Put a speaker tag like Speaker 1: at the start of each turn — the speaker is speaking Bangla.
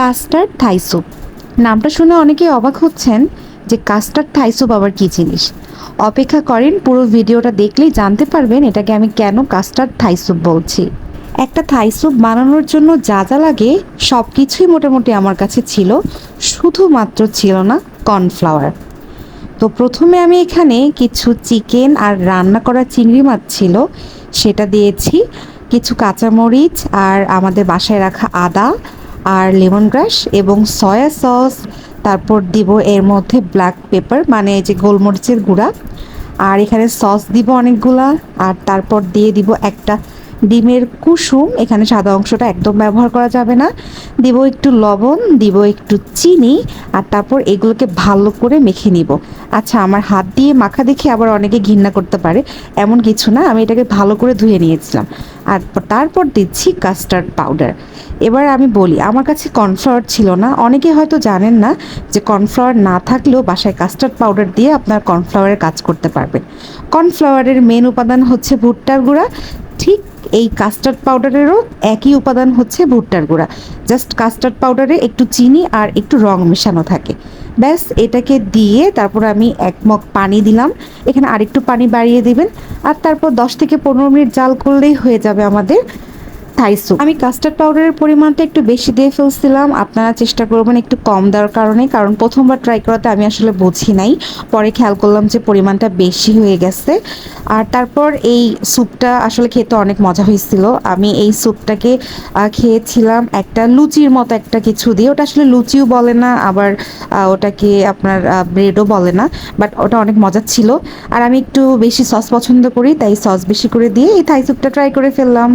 Speaker 1: কাস্টার্ড থাই স্যুপ নামটা শুনে অনেকেই অবাক হচ্ছেন যে কাস্টার্ড থাই স্যুপ আবার কী জিনিস? অপেক্ষা করেন, পুরো ভিডিওটা দেখলেই জানতে পারবেন এটাকে আমি কেন কাস্টার্ড থাই স্যুপ বলছি। একটা থাই স্যুপ বানানোর জন্য যা যা লাগে সব কিছুই মোটামুটি আমার কাছে ছিল, শুধুমাত্র ছিল না কর্নফ্লাওয়ার। তো প্রথমে আমি এখানে কিছু চিকেন আর রান্না করা চিংড়ি মাছ ছিল, সেটা দিয়েছি, কিছু কাঁচামরিচ আর আমাদের বাসায় রাখা আদা আর লেমন গ্রাস এবং সয়া সস তারপর দিব এর মধ্যে ব্ল্যাক পেপার মানে যে গোলমরিচের গুঁড়া। আর এখানে সস দিব অনেকগুলা, আর তারপর দিয়ে দিব একটা ডিমের কুসুম, এখানে সাদা অংশটা একদম ব্যবহার করা যাবে না। দিব একটু লবণ, দিব একটু চিনি, আর তারপর এগুলোকে ভালো করে মেখে নিব। আচ্ছা আমার হাত দিয়ে মাখা দেখে আবার অনেকে ঘৃণা করতে পারে, এমন কিছু না, আমি এটাকে ভালো করে ধুয়ে নিয়েছিলাম। আর তারপর দিচ্ছি কাস্টার্ড পাউডার এবার আমি বলি, আমার কাছে কর্নফ্লাওয়ার ছিল না, অনেকে হয়তো জানেন না যে কর্নফ্লাওয়ার না থাকলেও বাসায় কাস্টার্ড পাউডার দিয়ে আপনার কর্নফ্লাওয়ারের কাজ করতে পারবেন। কর্নফ্লাওয়ারের মেন উপাদান হচ্ছে ভুট্টার গুঁড়া, ঠিক এই কাস্টার্ড পাউডারেরও একই উপাদান হচ্ছে ভুট্টার গুঁড়া। জাস্ট কাস্টার্ড পাউডারে একটু চিনি আর একটু রং মেশানো থাকে। ব্যাস, এটাকে দিয়ে তারপর আমি এক মগ পানি দিলাম। এখানে আরেকটু পানি বাড়িয়ে দিবেন। আর তারপর দশ থেকে পনেরো মিনিট জাল করলেই হয়ে যাবে আমাদের থাই স্যুপ আমি কাস্টার্ড পাউডারের পরিমাণটা একটু বেশি দিয়ে ফেলছিলাম। আপনারা চেষ্টা করবেন একটু কম দেওয়ার কারণে, কারণ প্রথমবার ট্রাই করাতে আমি আসলে বুঝি নাই। পরে খেয়াল করলাম যে পরিমাণটা বেশি হয়ে গেছে। আর তারপর এই স্যুপটা আসলে খেতে অনেক মজা হয়েছিল। আমি এই স্যুপটাকে খেয়েছিলাম একটা লুচির মতো একটা কিছু দিয়ে। ওটা আসলে লুচিও বলে না, আবার ওটাকে আপনার ব্রেডও বলে না বাট ওটা অনেক মজার ছিল। আর আমি একটু বেশি সস পছন্দ করি, তাই সস বেশি করে দিয়ে এই থাই স্যুপটা ট্রাই করে ফেললাম।